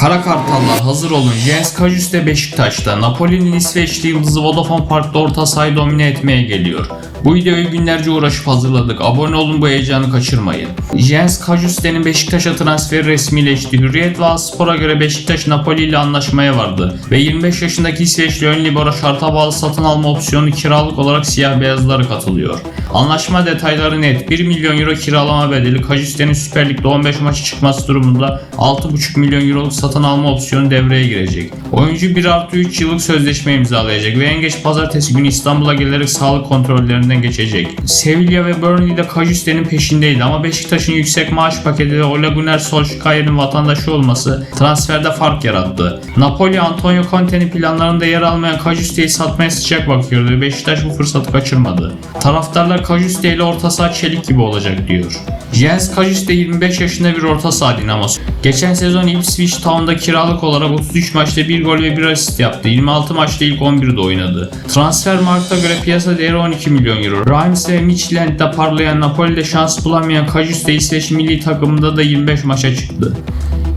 Kara Kartallar hazır olun. Jens Kajus de Beşiktaş'ta. Napoli'nin İsveçli yıldızı Vodafone Park'ta orta sahayı domine etmeye geliyor. Bu videoyu günlerce uğraşıp hazırladık. Abone olun bu heyecanı kaçırmayın. Jens Kajuste'nin Beşiktaş'a transferi resmileşti. Hürriyet ve Aspor'a göre Beşiktaş Napoli ile anlaşmaya vardı. Ve 25 yaşındaki İsveçli ön libero şarta bağlı satın alma opsiyonu kiralık olarak siyah beyazlara katılıyor. Anlaşma detayları net. 1 milyon euro kiralama bedeli Kajuste'nin Süper Lig'de 15 maçı çıkması durumunda 6,5 milyon euroluk satın alma opsiyonu devreye girecek. Oyuncu 1 artı 3 yıllık sözleşme imzalayacak ve en geç pazartesi günü İstanbul'a gelerek sağlık kontrollerinden geçecek. Sevilla ve Burnley de Kajuste'nin peşindeydi ama Beşiktaş'ın yüksek maaş paketi ve Ole Gunnar Solskjaer'in vatandaşı olması transferde fark yarattı. Napoli Antonio Conte'nin planlarında yer almayan Kajuste'yi satmaya sıcak bakıyordu ve Beşiktaş bu fırsatı kaçırmadı. Taraftarlar Kajuste ile orta saha çelik gibi olacak diyor. Jens Kajuste 25 yaşında bir orta saha dinamosu. Geçen sezon Ipswich Town'da kiralık olarak 33 maçta 1 gol ve 1 asist yaptı. 26 maçta ilk 11'de oynadı. Transfermarkt'a göre piyasa değeri 12 milyon euro. Reims ve Midtjylland'da parlayan Napoli'de şans bulamayan Kajuste İsveç milli takımında da 25 maça çıktı.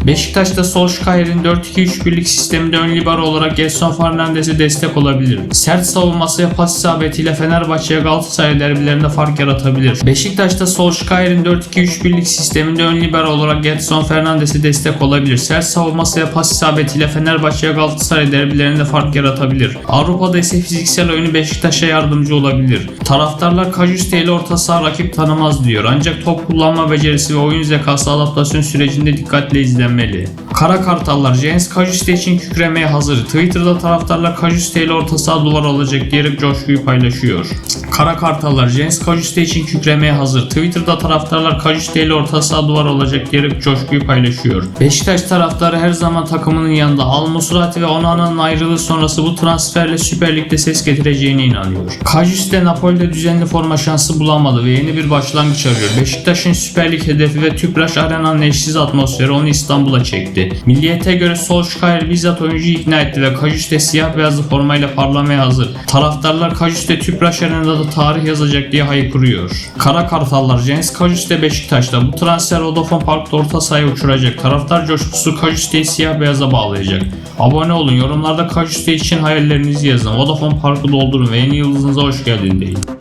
Beşiktaş'ta Solskjaer'in 4-2-3-1'lik sisteminde ön libero olarak Gelson Fernandez'e destek olabilir. Sert savunması ve pas isabetiyle Fenerbahçe'ye Galatasaray derbilerinde fark yaratabilir. Beşiktaş'ta Solskjaer'in 4-2-3-1'lik sisteminde ön libero olarak Gelson Fernandez'e destek olabilir. Sert savunması ve pas isabetiyle Fenerbahçe'ye Galatasaray derbilerinde fark yaratabilir. Avrupa'da ise fiziksel oyunu Beşiktaş'a yardımcı olabilir. Taraftarlar Kajuste ile orta saha rakip tanımaz diyor. Ancak top kullanma becerisi ve oyun zekası adaptasyon sürecinde dikkatle izlenmeli. Kara Kartallar Jens Kajuste için kükremeye hazır. Twitter'da taraftarlar Kajuste ile orta saha duvar olacak diyerek coşkuyu paylaşıyor. Kara Kartallar Jens Kajuste için kükremeye hazır. Twitter'da taraftarlar Kajuste ile orta saha duvar olacak diyerek coşkuyu paylaşıyor. Beşiktaş taraftarı her zaman takımının yanında. Al Musrati ve Onana'nın ayrılığı sonrası bu transferle Süper Lig'de ses getireceğine inanıyor. Kajuste Napoli'de düzenli forma şansı bulamadı ve yeni bir başlangıç arıyor. Beşiktaş'ın Süper Lig hedefi ve Tüpraş Arena'nın eşsiz atmosferi onu İstanbul'a çekti. Milliyete göre Solskjaer bizzat oyuncuyu ikna etti ve Kajuste siyah beyazlı formayla parlamaya hazır. Taraftarlar Kajuste Tüpraş Arena'da tarih yazacak diye haykırıyor. Kara Kartallar Jens Kajuste Beşiktaş'ta bu transfer Vodafone Park'ta orta sahaya uçuracak. Taraftar coşkusu Kajuste'yi siyah beyaza bağlayacak. Abone olun, yorumlarda Kajuste için hayallerinizi yazın. Vodafone Park'ı doldurun ve yeni yıldızınıza hoş geldin deyin.